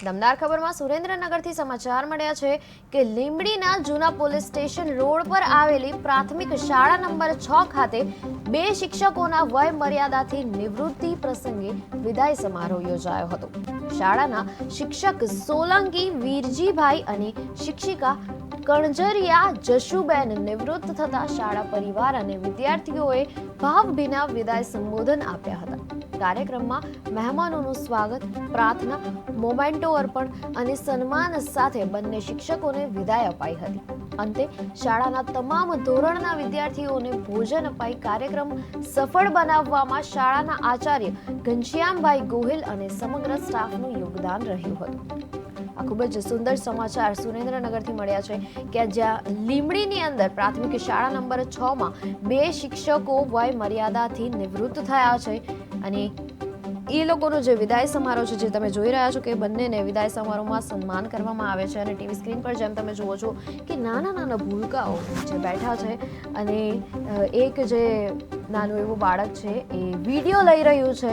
દમદાર ખબરમાં સુરેન્દ્રનગરથી સમાચાર મળ્યા છે કે લીંબડીના જૂના પોલીસ સ્ટેશન રોડ પર આવેલી પ્રાથમિક શાળા નંબર છ ખાતે બે શિક્ષકોના વય મર્યાદાથી નિવૃત્તિ પ્રસંગે વિદાય સમારોહ યોજાયો હતો. શાળાના શિક્ષક સોલંકી વીરજીભાઈ અને શિક્ષિકા કણજરિયા જશુબેન નિવૃત્ત થતા શાળા પરિવાર અને વિદ્યાર્થીઓએ ભાવભીના વિદાય સંબોધન આપ્યા હતા. કાર્યક્રમમાં મહેમાનોનું સ્વાગત, પ્રાર્થના, મોમેન્ટો અર્પણ અને સન્માન સાથે બંને શિક્ષકોને વિદાય અપાઈ હતી. અંતે શાળાના તમામ ધોરણના વિદ્યાર્થીઓને ભોજન અપાઈ કાર્યક્રમ સફળ બનાવવામાં શાળાના આચાર્ય ઘનશ્યામભાઈ ગોહિલ અને સમગ્ર સ્ટાફનું યોગદાન રહ્યું હતું. આ ખૂબ જ સુંદર સમાચાર સુરેન્દ્રનગરથી મળ્યા છે કે જ્યાં લીમડીની અંદર પ્રાથમિક શાળા નંબર છ માં બે શિક્ષકો વય મર્યાદાથી નિવૃત્ત થયા છે. અને એ લોકોનો જે વિદાય સમારોહ છે, જે તમે જોઈ રહ્યા છો કે બંનેને વિદાય સમારોહમાં સન્માન કરવામાં આવે છે અને ટીવી સ્ક્રીન પર જેમ તમે જુઓ છો કે નાના નાના ભૂલકાઓ જે બેઠા છે અને એક જે નાનું એવું બાળક છે એ વીડિયો લઈ રહ્યું છે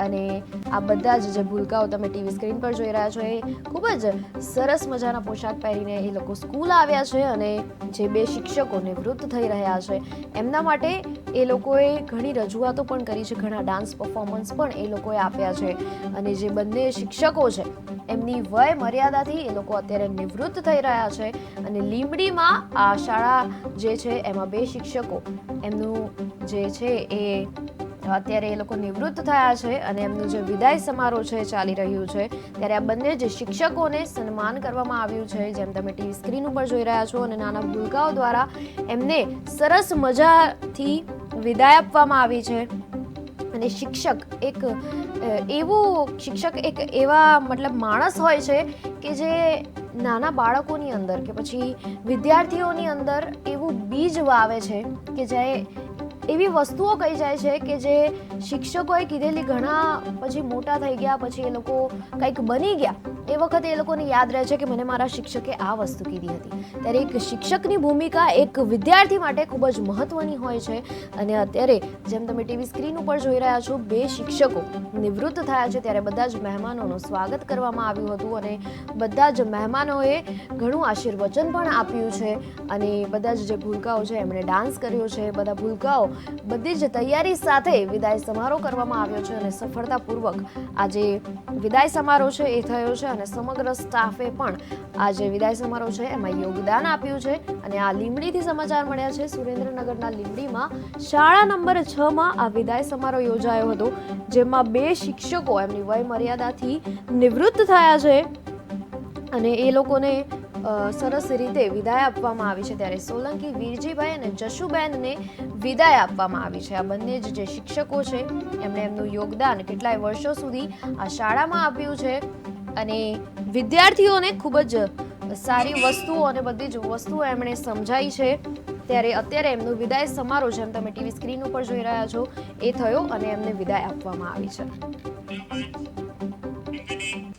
અને આ બધા જ જે ભૂલકાઓ તમે ટીવી સ્ક્રીન પર જોઈ રહ્યા છો, એ ખૂબ જ સરસ મજાના પોશાક પહેરીને એ લોકો સ્કૂલ આવ્યા છે અને જે બે શિક્ષકો નિવૃત્ત થઈ રહ્યા છે. એમના માટે એ લોકોએ ઘણી રજૂઆતો પણ કરી છે, ઘણા ડાન્સ પરફોર્મન્સ પણ એ લોકોએ આપ્યા છે. અને જે બંને શિક્ષકો છે, એમની વય મર્યાદાથી એ લોકો અત્યારે નિવૃત્ત થઈ રહ્યા છે અને લીંબડીમાં આ શાળા જે છે, એમાં બે શિક્ષકો. એમનું જે છે, એ અત્યારે એ લોકો નિવૃત્ત થયા છે અને એમનું જે વિદાય સમારોહ છે, ચાલી રહ્યું છે, ત્યારે આ બંને જે શિક્ષકોને સન્માન કરવામાં આવ્યું છે, જેમ તમે ટીવી સ્ક્રીન ઉપર જોઈ રહ્યા છો અને નાના ભૂલકાઓ દ્વારા એમને સરસ મજાથી વિદાય આપવામાં આવી છે. અને શિક્ષક એક એવું શિક્ષક એક એવા મતલબ માણસ હોય છે કે જે નાના બાળકોની અંદર કે પછી વિદ્યાર્થીઓની અંદર એવું બીજ વાવે છે કે જે એવી વસ્તુઓ કહી જાય છે કે જે શિક્ષકોએ કીધેલી ઘણા પછી મોટા થઈ ગયા, પછી એ લોકો કંઈક બની ગયા. એ વખતે એ લોકોને યાદ રહે છે કે મને મારા શિક્ષકે આ વસ્તુ કીધી હતી. ત્યારે એક શિક્ષકની ભૂમિકા એક વિદ્યાર્થી માટે ખૂબ જ મહત્વની હોય છે. અને અત્યારે જેમ તમે ટીવી સ્ક્રીન ઉપર જોઈ રહ્યા છો, બે શિક્ષકો નિવૃત્ત થયા છે. ત્યારે બધા જ મહેમાનોનું સ્વાગત કરવામાં આવ્યું હતું અને બધા જ મહેમાનોએ ઘણું આશીર્વચન પણ આપ્યું છે. અને બધા જ જે ભૂલકાઓ છે, એમણે ડાન્સ કર્યો છે. બધા ભૂલકાઓ બધી જ તૈયારી સાથે વિદાય સમારોહ કરવામાં આવ્યો છે અને સફળતાપૂર્વક આજે વિદાય સમારોહ છે એ થયો છે અને સમગ્ર સ્ટાફે પણ આ જે વિદાય સમારોહ છે. એમાં યોગદાન આપ્યું છે અને આ લીંબડીથી સમાચાર મળ્યા છે. સુરેન્દ્રનગરના લીમડીમાં શાળા નંબર છ માં આ વિદાય સમારોહ યોજાયો હતો, જેમાં બે શિક્ષકો એમની વય મર્યાદાથી નિવૃત્ત થયા છે અને એ લોકોને સરસ રીતે વિદાય આપવામાં આવી છે ત્યારે સોલંકી વીરજીભાઈ અને જશુબેનને વિદાય આપવામાં આવી છે. આ બંને જ જે શિક્ષકો છે, એમણે એમનું યોગદાન કેટલાય વર્ષો સુધી આ શાળામાં આપ્યું છે અને વિદ્યાર્થીઓને ખૂબ જ સારી વસ્તુઓ અને બધી જ વસ્તુઓ એમણે સમજાઈ છે. ત્યારે અત્યારે એમનું વિદાય સમારોહ જેમ તમે ટીવી સ્ક્રીન ઉપર જોઈ રહ્યા છો, એ થયો અને એમને વિદાય આપવામાં આવી છે.